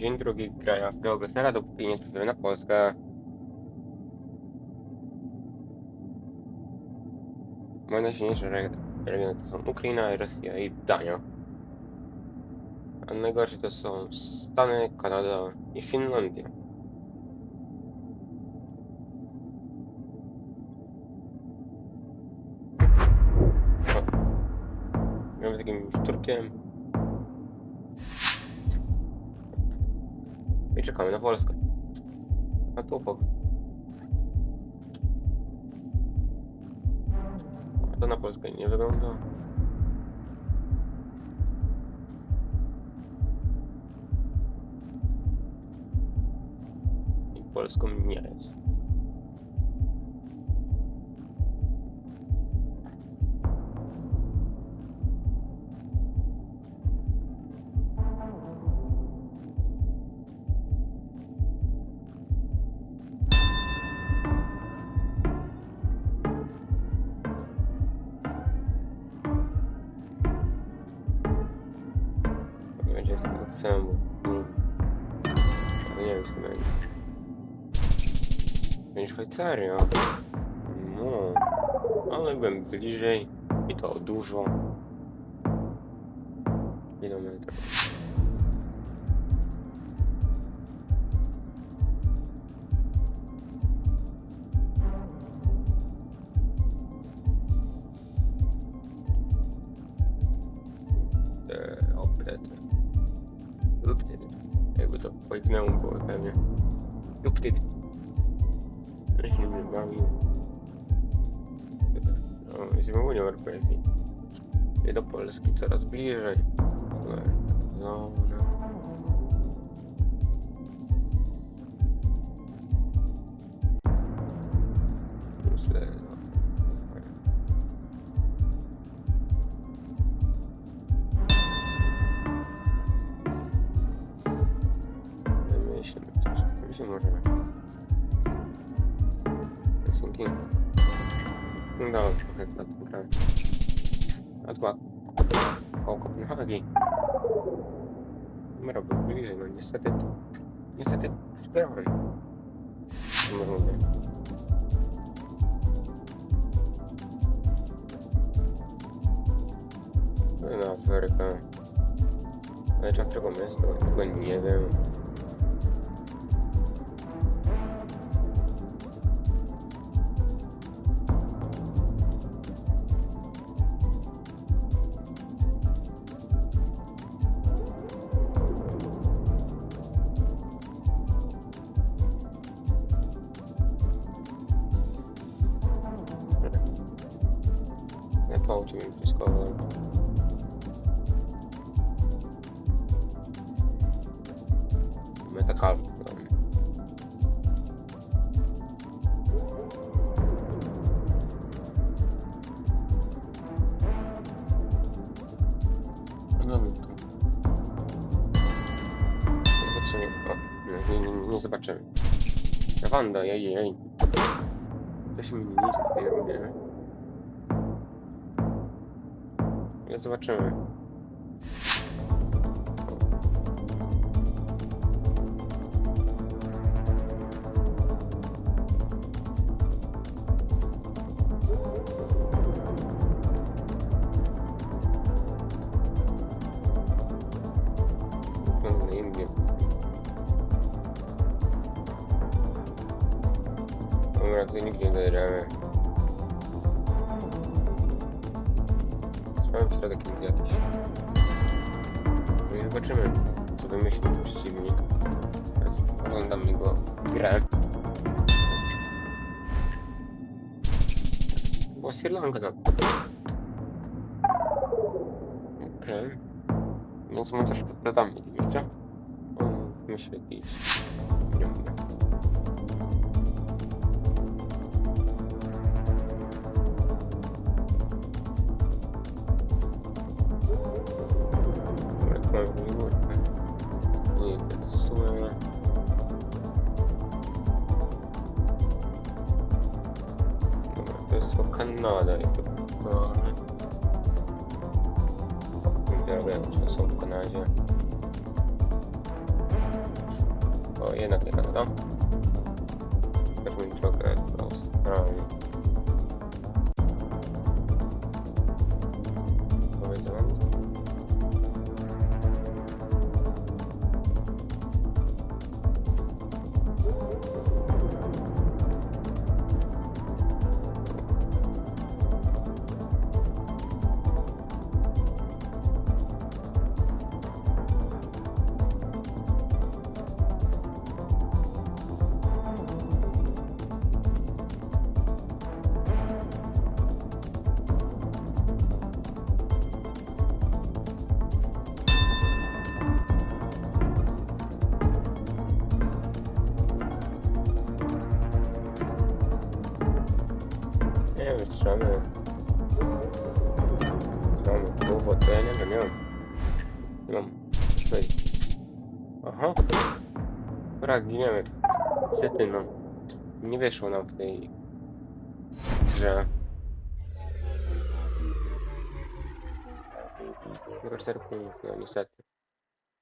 Dzień drugi grania w Geogesera, dopóki nie trafiłem na Polskę. Moje najsilniejsze re- regiony to są Ukraina, Rosja i Dania. A najgorsze to są Stany, Kanada i Finlandia. Gramy z jakimś Turkiem. I czekamy na Polskę. A tu. A to na Polskę nie wygląda. I Polską nie jest. Luksemburg. Mm. Ale nie wiem, co to będzie. Będzie Szwajcaria. No, ale byłem bliżej i to dużo. Kilometrów. To pojknęło było pewnie. Uptedy. Ja się nie bawił. O, jesteśmy w Unii Europejskiej. I do Polski coraz bliżej. Zona. No dobra, trochę na tym grałem. A tu koło Kopenhagi. Numer był bliżej, no niestety. Niestety zgrałem. Numer mówię. No na Afrykę. Ale czy którego miasta? Tego nie wiem. Po aucie mi blisko. Metakal. No no. Zobaczymy. Nie, nie, nie. Wanda, jej, jej. Mi nie w tej. Zobaczymy. Dobra, tutaj nigdzie nie dojedziemy. Trzymałem środek jakiś. No i zobaczymy, co wymyśli przeciwnik. Teraz oglądam jego grę. Była Sri Lanka, no. Okej. Więc my też podkładamy, wiecie? On myśli jakiś... to jest chyba Kanada. i to- No, nie wiem, czy są w Kanadzie. to jednak nie Kanada. Weźmy drogę do Australii. Nie wiem, strzelamy. Strzelamy głową, to ja nie wiem, nie mam. Nie mam. Czekaj. Aha. Dobra, giniemy. Niestety, no. Nie wyszło nam w tej grze. Tylko 4 punkty, no niestety.